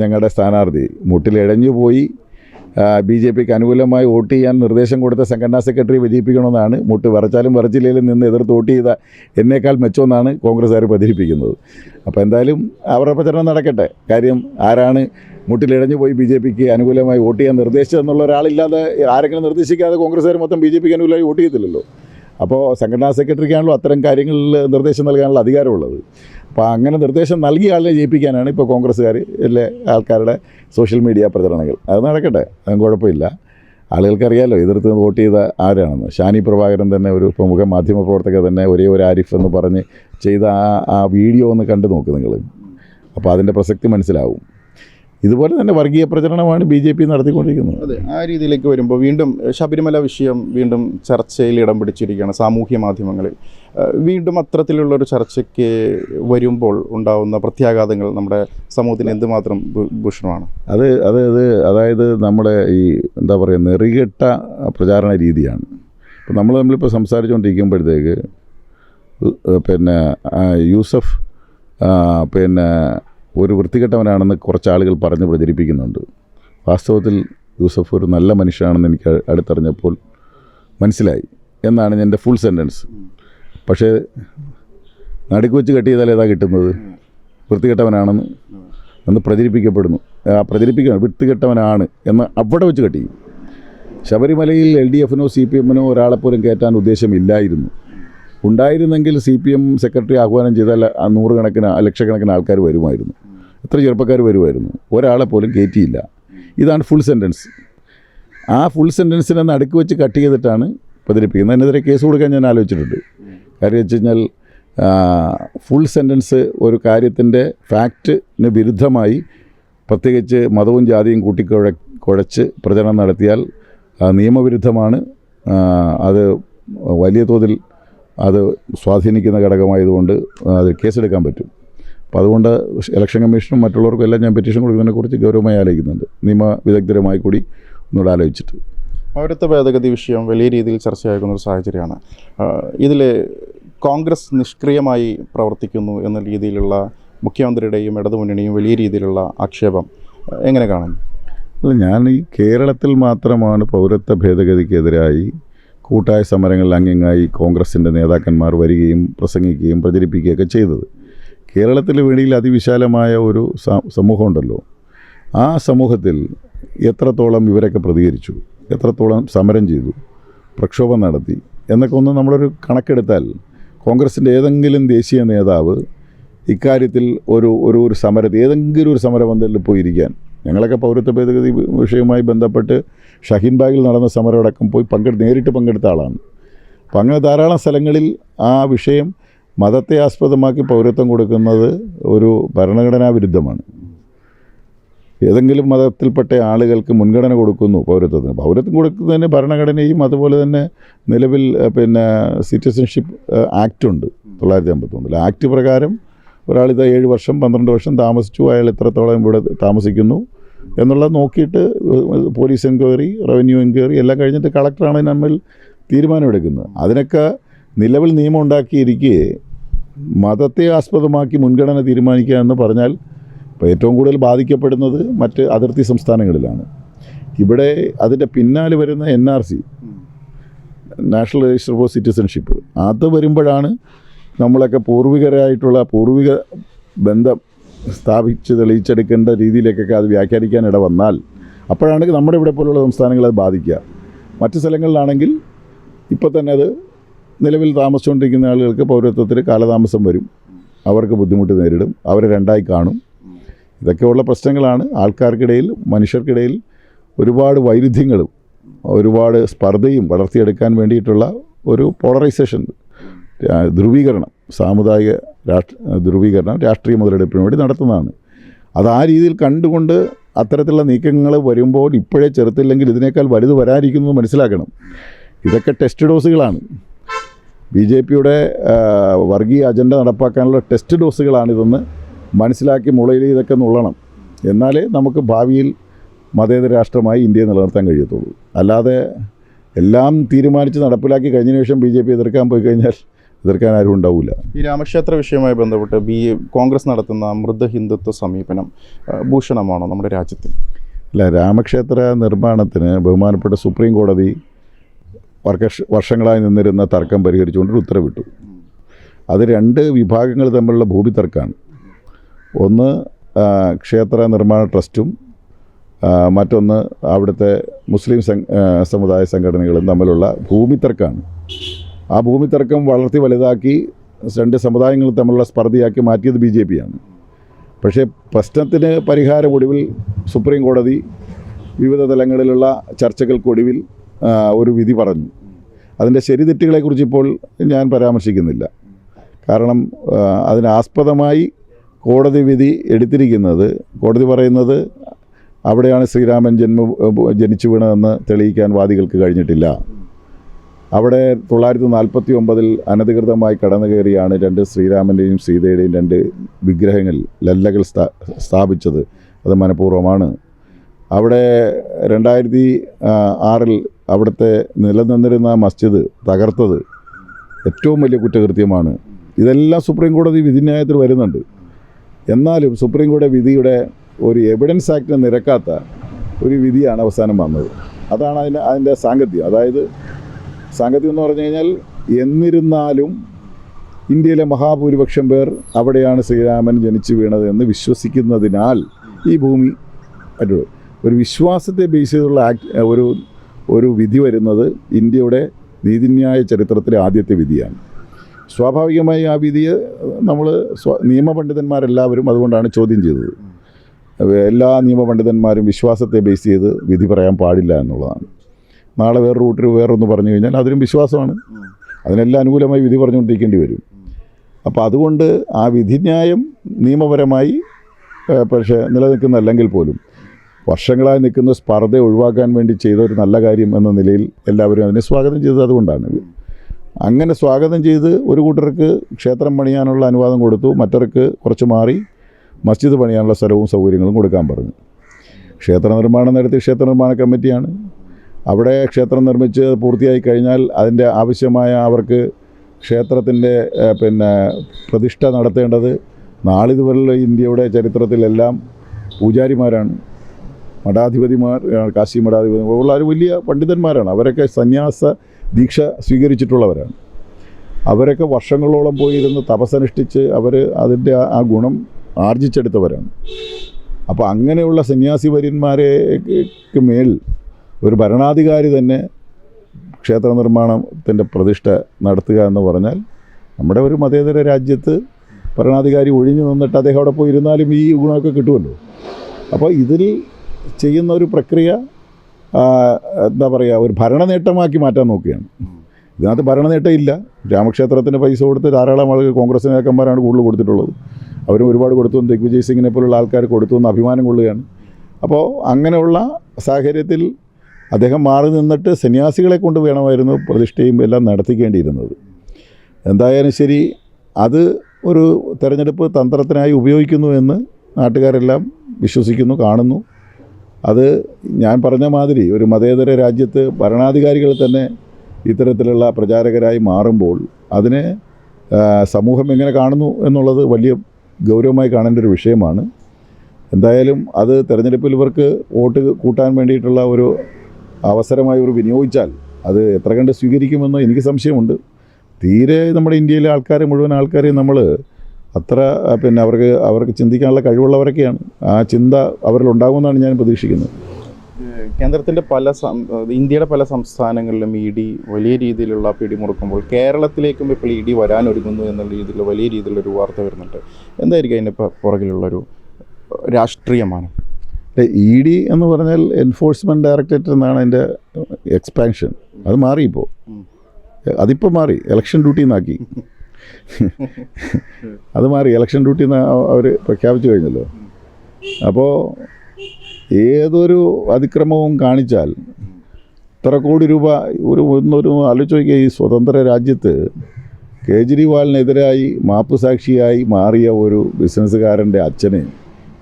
ഞങ്ങളുടെ സ്ഥാനാർത്ഥി മുട്ടിലിഴഞ്ഞു പോയി. ബി ജെ പിക്ക് അനുകൂലമായി വോട്ട് ചെയ്യാൻ നിർദ്ദേശം കൊടുത്ത സംഘടനാ സെക്രട്ടറി വിജയിപ്പിക്കണമെന്നാണ്. മുട്ട് വരച്ചാലും വിറച്ചില്ലെങ്കിലും നിന്ന് എതിർത്ത് വോട്ട് ചെയ്ത എന്നേക്കാൾ മെച്ചമെന്നാണ് കോൺഗ്രസ്സുകാർ പ്രചരിപ്പിക്കുന്നത് അപ്പോൾ എന്തായാലും അവരുടെ പ്രചരണം നടക്കട്ടെ. കാര്യം ആരാണ് മുട്ടിലിഴഞ്ഞു പോയി ബി ജെ പിക്ക് അനുകൂലമായി വോട്ട് ചെയ്യാൻ നിർദ്ദേശിച്ചതെന്നുള്ള ഒരാളില്ലാതെ ആരെങ്കിലും നിർദ്ദേശിക്കാതെ കോൺഗ്രസ്സുകാർ മൊത്തം ബി ജെ പിക്ക് അനുകൂലമായി വോട്ട് ചെയ്തില്ലല്ലോ അപ്പോൾ സംഘടനാ സെക്രട്ടറിക്കാണല്ലോ അത്തരം കാര്യങ്ങളിൽ നിർദ്ദേശം നൽകാനുള്ള അധികാരമുള്ളത്. അപ്പോൾ അങ്ങനെ നിർദ്ദേശം നൽകിയ ആളിനെ ജയിപ്പിക്കാനാണ് ഇപ്പോൾ കോൺഗ്രസ്സുകാർ എല്ലാ ആൾക്കാരുടെ സോഷ്യൽ മീഡിയ പ്രചരണങ്ങൾ. അത് നടക്കട്ടെ അതും കുഴപ്പമില്ല. ആളുകൾക്കറിയാലോ എതിർത്ത് വോട്ട് ചെയ്ത ആരാണെന്ന്. ഷാനി പ്രഭാകരൻ തന്നെ ഒരു പ്രമുഖ മാധ്യമ പ്രവർത്തകർ തന്നെ ഒരേ ഒരു ആരിഫ് എന്ന് പറഞ്ഞ് ചെയ്ത ആ ആ വീഡിയോ ഒന്ന് കണ്ടു നോക്ക് നിങ്ങൾ. അപ്പോൾ അതിന്റെ പ്രസക്തി മനസ്സിലാവും. ഇതുപോലെ തന്നെ വർഗീയ പ്രചരണമാണ് ബി ജെ പി നടത്തിക്കൊണ്ടിരിക്കുന്നത്. അതെ ആ രീതിയിലേക്ക് വരുമ്പോൾ വീണ്ടും ശബരിമല വിഷയം വീണ്ടും ചർച്ചയിൽ ഇടം പിടിച്ചിരിക്കുകയാണ് സാമൂഹ്യ മാധ്യമങ്ങളിൽ. വീണ്ടും അത്തരത്തിലുള്ള ഒരു ചർച്ചയ്ക്ക് വരുമ്പോൾ ഉണ്ടാകുന്ന പ്രത്യാഘാതങ്ങൾ നമ്മുടെ സമൂഹത്തിന് എന്തുമാത്രം ഭൂഷണമാണ്? അത് അത് അത് അതായത് നമ്മുടെ ഈ എന്താ പറയുക നെറികെട്ട പ്രചാരണ രീതിയാണ്. ഇപ്പം നമ്മൾ നമ്മളിപ്പോൾ സംസാരിച്ചുകൊണ്ടിരിക്കുമ്പോഴത്തേക്ക് പിന്നെ യൂസഫ് പിന്നെ ഒരു വൃത്തികെട്ടവനാണെന്ന് കുറച്ച് ആളുകൾ പറഞ്ഞ് പ്രചരിപ്പിക്കുന്നുണ്ട്. വാസ്തവത്തിൽ യൂസഫ് ഒരു നല്ല മനുഷ്യനാണെന്ന് എനിക്ക് അടുത്തറിഞ്ഞപ്പോൾ മനസ്സിലായി. എന്നാണ് എന്റെ ഫുൾ സെന്റൻസ് പക്ഷേ നടുക്ക് വെച്ച് കെട്ടിയതാൽ ഏതാ കിട്ടുന്നത്? വൃത്തികെട്ടവനാണെന്ന് എന്ന് പ്രചരിപ്പിക്കപ്പെടുന്നു. പ്രചരിപ്പിക്കണം വൃത്തികെട്ടവനാണ് എന്ന് അവിടെ വെച്ച് കെട്ടി ശബരിമലയിൽ എൽ ഡി എഫിനോ സി പി എമ്മിനോ ഒരാളെപ്പോലും കയറ്റാൻ ഉദ്ദേശമില്ലായിരുന്നു. ഉണ്ടായിരുന്നെങ്കിൽ സി പി എം സെക്രട്ടറി ആഹ്വാനം ചെയ്താൽ നൂറുകണക്കിന് ലക്ഷക്കണക്കിന് ആൾക്കാർ വരുമായിരുന്നു. എത്ര ചെറുപ്പക്കാർ വരുമായിരുന്നു ഒരാളെ പോലും കയറ്റിയില്ല. ഇതാണ് ഫുൾ സെന്റൻസ് ആ ഫുൾ സെന്റൻസിനെ നടുക്ക് വെച്ച് കട്ട് ചെയ്തിട്ടാണ് പ്രതിരിപ്പിക്കുന്നത് അതിനെതിരെ കേസ് കൊടുക്കാൻ ഞാൻ ആലോചിച്ചിട്ടുണ്ട്. കാര്യം വെച്ച് കഴിഞ്ഞാൽ ഫുൾ സെന്റൻസ് ഒരു കാര്യത്തിന്റെ ഫാക്റ്റിന് വിരുദ്ധമായി പ്രത്യേകിച്ച് മതവും ജാതിയും കൂട്ടിക്കുഴ കുഴച്ച് പ്രചരണം നടത്തിയാൽ നിയമവിരുദ്ധമാണ്. അത് വലിയ തോതിൽ അത് സ്വാധീനിക്കുന്ന ഘടകമായതുകൊണ്ട് അത് കേസെടുക്കാൻ പറ്റും. അപ്പോൾ അതുകൊണ്ട് ഇലക്ഷൻ കമ്മീഷനും മറ്റുള്ളവർക്കും എല്ലാം ഞാൻ പെറ്റീഷൻ കൊടുക്കുന്നതിനെക്കുറിച്ച് ഗൗരവമായി ആലോചിക്കുന്നുണ്ട്. നിയമ വിദഗ്ധരുമായി കൂടി ഒന്നുകൂടെ ആലോചിച്ചിട്ട്. പൗരത്വ ഭേദഗതി വിഷയം വലിയ രീതിയിൽ ചർച്ചയാകുന്ന ഒരു സാഹചര്യമാണ്. ഇതിൽ കോൺഗ്രസ് നിഷ്ക്രിയമായി പ്രവർത്തിക്കുന്നു എന്ന രീതിയിലുള്ള മുഖ്യമന്ത്രിയുടെയും ഇടതുമുന്നണിയും വലിയ രീതിയിലുള്ള ആക്ഷേപം എങ്ങനെ കാണുന്നു? അല്ല ഞാൻ ഈ കേരളത്തിൽ മാത്രമാണ് പൗരത്വ ഭേദഗതിക്കെതിരായി കൂട്ടായ സമരങ്ങളിൽ അങ്ങിങ്ങായി കോൺഗ്രസിന്റെ നേതാക്കന്മാർ വരികയും പ്രസംഗിക്കുകയും പ്രചരിപ്പിക്കുകയൊക്കെ ചെയ്തത്. കേരളത്തിൽ വെളിയിൽ അതിവിശാലമായ ഒരു സമൂഹമുണ്ടല്ലോ. ആ സമൂഹത്തിൽ എത്രത്തോളം ഇവരൊക്കെ പ്രതികരിച്ചു എത്രത്തോളം സമരം ചെയ്തു പ്രക്ഷോഭം നടത്തി എന്നൊക്കെ ഒന്ന് നമ്മളൊരു കണക്കെടുത്താൽ കോൺഗ്രസിന്റെ ഏതെങ്കിലും ദേശീയ നേതാവ് ഇക്കാര്യത്തിൽ ഒരു ഒരു ഒരു സമരത്തിൽ ഏതെങ്കിലും ഒരു സമരപന്തലിൽ പോയിരിക്കാൻ ഞങ്ങളൊക്കെ പൗരത്വ ഭേദഗതി വിഷയവുമായി ബന്ധപ്പെട്ട് ഷഹീൻ ബാഗിൽ നടന്ന സമരമടക്കം പോയി പങ്കെടുത്ത് നേരിട്ട് പങ്കെടുത്ത ആളാണ്. അപ്പം അങ്ങനെ ധാരാളം സ്ഥലങ്ങളിൽ ആ വിഷയം മതത്തെ ആസ്പദമാക്കി പൗരത്വം കൊടുക്കുന്നത് ഒരു ഭരണഘടനാ വിരുദ്ധമാണ്. ഏതെങ്കിലും മതത്തിൽപ്പെട്ട ആളുകൾക്ക് മുൻഗണന കൊടുക്കുന്നു പൗരത്വത്തിന്. പൗരത്വം കൊടുക്കുന്നതിന് ഭരണഘടനയും അതുപോലെ തന്നെ നിലവിൽ പിന്നെ സിറ്റിസൺഷിപ്പ് ആക്ട് ഉണ്ട് തൊള്ളായിരത്തി അമ്പത്തൊന്നിൽ ആക്ട് പ്രകാരം ഒരാൾ ഇത് ഏഴ് വർഷം പന്ത്രണ്ട് വർഷം താമസിച്ചു അയാൾ എത്രത്തോളം ഇവിടെ താമസിക്കുന്നു എന്നുള്ളത് നോക്കിയിട്ട് പോലീസ് എൻക്വയറി റവന്യൂ എൻക്വയറി എല്ലാം കഴിഞ്ഞിട്ട് കളക്ടറാണ് നമ്മൾ തീരുമാനമെടുക്കുന്നത്. അതിനൊക്കെ നിലവിൽ നിയമം ഉണ്ടാക്കിയിരിക്കെ മതത്തെ ആസ്പദമാക്കി മുൻഗണന തീരുമാനിക്കുക എന്ന് പറഞ്ഞാൽ ഇപ്പോൾ ഏറ്റവും കൂടുതൽ ബാധിക്കപ്പെടുന്നത് മറ്റ് അതിർത്തി സംസ്ഥാനങ്ങളിലാണ്. ഇവിടെ അതിന്റെ പിന്നാലെ വരുന്ന N R C national register for citizenship അത് വരുമ്പോഴാണ് നമ്മളൊക്കെ പൂർവികരായിട്ടുള്ള പൂർവിക ബന്ധം സ്ഥാപിച്ച് തെളിയിച്ചെടുക്കേണ്ട രീതിയിലേക്കൊക്കെ അത് വ്യാഖ്യാനിക്കാൻ ഇട വന്നാൽ അപ്പോഴാണ് നമ്മുടെ ഇവിടെ പോലുള്ള സംസ്ഥാനങ്ങളെ ബാധിക്കുക. മറ്റ് സ്ഥലങ്ങളിലാണെങ്കിൽ ഇപ്പോൾ തന്നെ അത് നിലവിൽ താമസിച്ചുകൊണ്ടിരിക്കുന്ന ആളുകൾക്ക് പൗരത്വത്തിൽ കാലതാമസം വരും. അവർക്ക് ബുദ്ധിമുട്ട് നേരിടും. അവരെ രണ്ടായി കാണും. ഇതൊക്കെയുള്ള പ്രശ്നങ്ങളാണ്. ആൾക്കാർക്കിടയിൽ മനുഷ്യർക്കിടയിൽ ഒരുപാട് വൈരുദ്ധ്യങ്ങളും ഒരുപാട് സ്പർദ്ധയും വളർത്തിയെടുക്കാൻ വേണ്ടിയിട്ടുള്ള ഒരു പോളറൈസേഷൻ ധ്രുവീകരണം സാമുദായിക രാഷ്ട്ര ധ്രുവീകരണം രാഷ്ട്രീയ മുതലെടുപ്പിന് വേണ്ടി നടത്തുന്നതാണ്. അത് ആ രീതിയിൽ കണ്ടുകൊണ്ട് അത്തരത്തിലുള്ള നീക്കങ്ങൾ വരുമ്പോൾ ഇപ്പോഴേ ചെറുത്തില്ലെങ്കിൽ ഇതിനേക്കാൾ വലുത് വരാതിരിക്കുന്നത് മനസ്സിലാക്കണം. ഇതൊക്കെ ടെസ്റ്റ് ഡോസുകളാണ്. ബി ജെ പിയുടെ വർഗീയ അജണ്ട നടപ്പാക്കാനുള്ള ടെസ്റ്റ് ഡോസുകളാണിതെന്ന് മനസ്സിലാക്കി മുളയിൽ ഇതൊക്കെ നുള്ളണം. എന്നാലേ നമുക്ക് ഭാവിയിൽ മതേതര രാഷ്ട്രമായി ഇന്ത്യയെ നിലനിർത്താൻ കഴിയത്തുള്ളൂ. അല്ലാതെ എല്ലാം തീരുമാനിച്ച് നടപ്പിലാക്കി കഴിഞ്ഞ ശേഷം ബി ജെ പി എതിർക്കാൻ പോയി കഴിഞ്ഞാൽ എതിർക്കാൻ ആരും ഉണ്ടാവില്ല ഈ രാമക്ഷേത്ര വിഷയവുമായി ബന്ധപ്പെട്ട് ബി കോൺഗ്രസ് നടത്തുന്ന മൃദ ഹിന്ദുത്വ സമീപനം ഭൂഷണമാണോ നമ്മുടെ രാജ്യത്തിൽ അല്ല രാമക്ഷേത്ര നിർമ്മാണത്തിന് ബഹുമാനപ്പെട്ട സുപ്രീം കോടതി വർഷ വർഷങ്ങളായി നിന്നിരുന്ന തർക്കം പരിഹരിച്ചുകൊണ്ട് ഉത്തരവിട്ടു. അത് രണ്ട് വിഭാഗങ്ങൾ തമ്മിലുള്ള ഭൂമി തർക്കമാണ് ഒന്ന് ക്ഷേത്ര നിർമ്മാണ ട്രസ്റ്റും മറ്റൊന്ന് അവിടുത്തെ മുസ്ലിം സമുദായ സംഘടനകളും തമ്മിലുള്ള ഭൂമി തർക്കമാണ് ആ ഭൂമി തർക്കം വളർത്തി വലുതാക്കി രണ്ട് സമുദായങ്ങൾ തമ്മിലുള്ള സ്പർദ്ധയാക്കി മാറ്റിയത് ബി ജെ പിയാണ്. പക്ഷേ പ്രശ്നത്തിന് പരിഹാരം ഒടുവിൽ സുപ്രീം കോടതി വിവിധ തലങ്ങളിലുള്ള ചർച്ചകൾക്കൊടുവിൽ ഒരു വിധി പറഞ്ഞു. അതിന്റെ ശരി തെറ്റുകളെക്കുറിച്ച് ഇപ്പോൾ ഞാൻ പരാമർശിക്കുന്നില്ല. കാരണം അതിനാസ്പദമായി കോടതി വിധി എടുത്തിരിക്കുന്നത് കോടതി പറയുന്നത് അവിടെയാണ് ശ്രീരാമൻ ജന്മ ജനിച്ചു വീണതെന്ന് തെളിയിക്കാൻ വാദികൾക്ക് കഴിഞ്ഞിട്ടില്ല. അവിടെ തൊള്ളായിരത്തി നാൽപ്പത്തി ഒമ്പതിൽ അനധികൃതമായി കടന്നു കയറിയാണ് രണ്ട് ശ്രീരാമന്റെയും സീതയുടെയും രണ്ട് വിഗ്രഹങ്ങൾ ലല്ലകൾ സ്ഥാ സ്ഥാപിച്ചത്. അത് മനഃപൂർവമാണ്. അവിടെ രണ്ടായിരത്തി ആറിൽ അവിടുത്തെ നിലനിന്നിരുന്ന മസ്ജിദ് തകർത്തത് ഏറ്റവും വലിയ കുറ്റകൃത്യമാണ്. ഇതെല്ലാം സുപ്രീം കോടതി വിധിന്യായത്തിൽ വരുന്നുണ്ട്. എന്നാലും സുപ്രീം കോടതി വിധിയുടെ ഒരു എവിഡൻസ് ആക്ട് നിരക്കാത്ത ഒരു വിധിയാണ് അവസാനം വന്നത്. അതാണ് അതിന്റെ അതിന്റെ സാങ്കത്യം. അതായത് സാങ്കത്യം എന്ന് പറഞ്ഞു കഴിഞ്ഞാൽ എന്നിരുന്നാലും ഇന്ത്യയിലെ മഹാഭൂരിപക്ഷം പേർ അവിടെയാണ് ശ്രീരാമൻ ജനിച്ചു വീണത് എന്ന് വിശ്വസിക്കുന്നതിനാൽ ഈ ഭൂമി ഒരു വിശ്വാസത്തെ ബേസ് ചെയ്തുള്ള ആക്ട് ഒരു ഒരു വിധി വരുന്നത് ഇന്ത്യയുടെ നീതിന്യായ ചരിത്രത്തിലെ ആദ്യത്തെ വിധിയാണ്. സ്വാഭാവികമായി ആ വിധിയെ നമ്മൾ നിയമപണ്ഡിതന്മാരെല്ലാവരും അതുകൊണ്ടാണ് ചോദ്യം ചെയ്തത്. എല്ലാ നിയമപണ്ഡിതന്മാരും വിശ്വാസത്തെ ബേസ് ചെയ്ത് വിധി പറയാൻ പാടില്ല എന്നുള്ളതാണ്. നാളെ വേറെ റൂട്ടിൽ വേറൊന്ന് പറഞ്ഞു കഴിഞ്ഞാൽ അതിനും വിശ്വാസമാണ്. അതിനെല്ലാം അനുകൂലമായി വിധി പറഞ്ഞുകൊണ്ടിരിക്കേണ്ടി വരും. അപ്പോൾ അതുകൊണ്ട് ആ വിധിന്യായം നിയമപരമായി പക്ഷേ നിലനിൽക്കുന്നല്ലെങ്കിൽ പോലും വർഷങ്ങളായി നിൽക്കുന്ന സ്പർദ്ധ ഒഴിവാക്കാൻ വേണ്ടി ചെയ്ത ഒരു നല്ല കാര്യം എന്ന നിലയിൽ എല്ലാവരും അതിനെ സ്വാഗതം ചെയ്തത് അതുകൊണ്ടാണ്. അങ്ങനെ സ്വാഗതം ചെയ്ത് ഒരു കൂട്ടർക്ക് ക്ഷേത്രം പണിയാനുള്ള അനുവാദം കൊടുത്തു മറ്റവർക്ക് കുറച്ച് മാറി മസ്ജിദ് പണിയാനുള്ള സ്ഥലവും സൗകര്യങ്ങളും കൊടുക്കാൻ പറഞ്ഞു. ക്ഷേത്ര നിർമ്മാണം നടത്തിയ ക്ഷേത്ര നിർമ്മാണ കമ്മിറ്റിയാണ്. അവിടെ ക്ഷേത്രം നിർമ്മിച്ച് പൂർത്തിയായി കഴിഞ്ഞാൽ അതിന്റെ ആവശ്യമായ അവർക്ക് ക്ഷേത്രത്തിന്റെ പിന്നെ പ്രതിഷ്ഠ നടത്തേണ്ടത് നാളിതുവരെയുള്ള ഇന്ത്യയുടെ ചരിത്രത്തിലെല്ലാം പൂജാരിമാരാണ്. മഠാധിപതിമാർ കാശി മഠാധിപതി ഉള്ള ഒരു വലിയ പണ്ഡിതന്മാരാണ്. അവരൊക്കെ സന്യാസ ദീക്ഷ സ്വീകരിച്ചിട്ടുള്ളവരാണ്. അവരൊക്കെ വർഷങ്ങളോളം പോയിരുന്ന് തപസ്സനുഷ്ഠിച്ച് അവർ അതിന്റെ ആ- ഗുണം ആർജിച്ചെടുത്തവരാണ്. അപ്പോൾ അങ്ങനെയുള്ള സന്യാസി വര്യന്മാരെക്ക് മേൽ ഒരു ഭരണാധികാരി തന്നെ ക്ഷേത്ര നിർമ്മാണത്തിന്റെ പ്രതിഷ്ഠ നടത്തുക എന്ന് പറഞ്ഞാൽ നമ്മുടെ ഒരു മതേതര രാജ്യത്ത് ഭരണാധികാരി ഒഴിഞ്ഞു നിന്നിട്ട് അദ്ദേഹം അവിടെ പോയി ഇരുന്നാലും ഈ ഗുണമൊക്കെ കിട്ടുമല്ലോ. അപ്പോൾ ഇതിൽ ചെയ്യുന്ന ഒരു പ്രക്രിയ എന്താ പറയുക ഒരു ഭരണനേട്ടമാക്കി മാറ്റാൻ നോക്കുകയാണ്. ഇതിനകത്ത് ഭരണ നേട്ടം ഇല്ല. രാമക്ഷേത്രത്തിന് പൈസ കൊടുത്ത് ധാരാളം ആളുകൾ കോൺഗ്രസ് നേതാക്കന്മാരാണ് കൂടുതൽ കൊടുത്തിട്ടുള്ളത്. അവരും ഒരുപാട് കൊടുത്തു. ദിഗ്വിജയ് സിംഗിനെ പോലുള്ള ആൾക്കാർ കൊടുത്തു എന്ന് അഭിമാനം കൊള്ളുകയാണ്. അപ്പോൾ അങ്ങനെയുള്ള സാഹചര്യത്തിൽ അദ്ദേഹം മാറി നിന്നിട്ട് സന്യാസികളെ കൊണ്ട് വേണമായിരുന്നു പ്രതിഷ്ഠയും എല്ലാം നടത്തിക്കേണ്ടിയിരുന്നത്. എന്തായാലും ശരി അത് ഒരു തെരഞ്ഞെടുപ്പ് തന്ത്രത്തിനായി ഉപയോഗിക്കുന്നു എന്ന് നാട്ടുകാരെല്ലാം വിശ്വസിക്കുന്നു കാണുന്നു. അത് ഞാൻ പറഞ്ഞ മാതിരി ഒരു മതേതര രാജ്യത്ത് ഭരണാധികാരികൾ തന്നെ ഇത്തരത്തിലുള്ള പ്രചാരകരായി മാറുമ്പോൾ അതിനെ സമൂഹം എങ്ങനെ കാണുന്നു എന്നുള്ളത് വലിയ ഗൗരവമായി കാണേണ്ട ഒരു വിഷയമാണ്. എന്തായാലും അത് തെരഞ്ഞെടുപ്പിൽ ഇവർക്ക് വോട്ട് കൂട്ടാൻ വേണ്ടിയിട്ടുള്ള ഒരു അവസരമായി ഇവർ വിനിയോഗിച്ചാൽ അത് എത്ര കണ്ട് സ്വീകരിക്കുമെന്ന് എനിക്ക് സംശയമുണ്ട്. തീരെ നമ്മുടെ ഇന്ത്യയിലെ ആൾക്കാരെ മുഴുവൻ ആൾക്കാരെയും നമ്മൾ അത്ര പിന്നെ അവർക്ക് അവർക്ക് ചിന്തിക്കാനുള്ള കഴിവുള്ളവരൊക്കെയാണ്. ആ ചിന്ത അവരിലുണ്ടാകുമെന്നാണ് ഞാൻ പ്രതീക്ഷിക്കുന്നത്. കേന്ദ്രത്തിന്റെ പല ഇന്ത്യയുടെ പല സംസ്ഥാനങ്ങളിലും ഇ ഡി വലിയ രീതിയിലുള്ള പിടിമുറുക്കുമ്പോൾ കേരളത്തിലേക്കും ഇപ്പോൾ ഇ ഡി വരാനൊരുങ്ങുന്നു എന്നുള്ള രീതിയിൽ വലിയ രീതിയിലൊരു വാർത്ത വരുന്നുണ്ട്. എന്തായിരിക്കും അതിന്റെ പുറകിലുള്ളൊരു രാഷ്ട്രീയമാണ് ഇ ഡി എന്ന് പറഞ്ഞാൽ എൻഫോഴ്സ്മെന്റ് ഡയറക്ടറേറ്റ് എന്നാണ് അതിന്റെ എക്സ്പാൻഷൻ. അത് മാറിയിപ്പോൾ. അതിപ്പോൾ മാറി. ഇലക്ഷൻ ഡ്യൂട്ടി എന്നാക്കി അത് മാറി ഇലക്ഷൻ ഡ്യൂട്ടി അവർ പ്രഖ്യാപിച്ചു കഴിഞ്ഞല്ലോ. അപ്പോൾ ഏതൊരു അതിക്രമവും കാണിച്ചാൽ ഇത്ര കോടി രൂപ ഒരു ഒന്നൊരു ആലോചിച്ച് ഈ സ്വതന്ത്ര രാജ്യത്ത് കേജ്രിവാളിനെതിരായി മാപ്പ് സാക്ഷിയായി മാറിയ ഒരു ബിസിനസ്സുകാരന്റെ അച്ഛനെ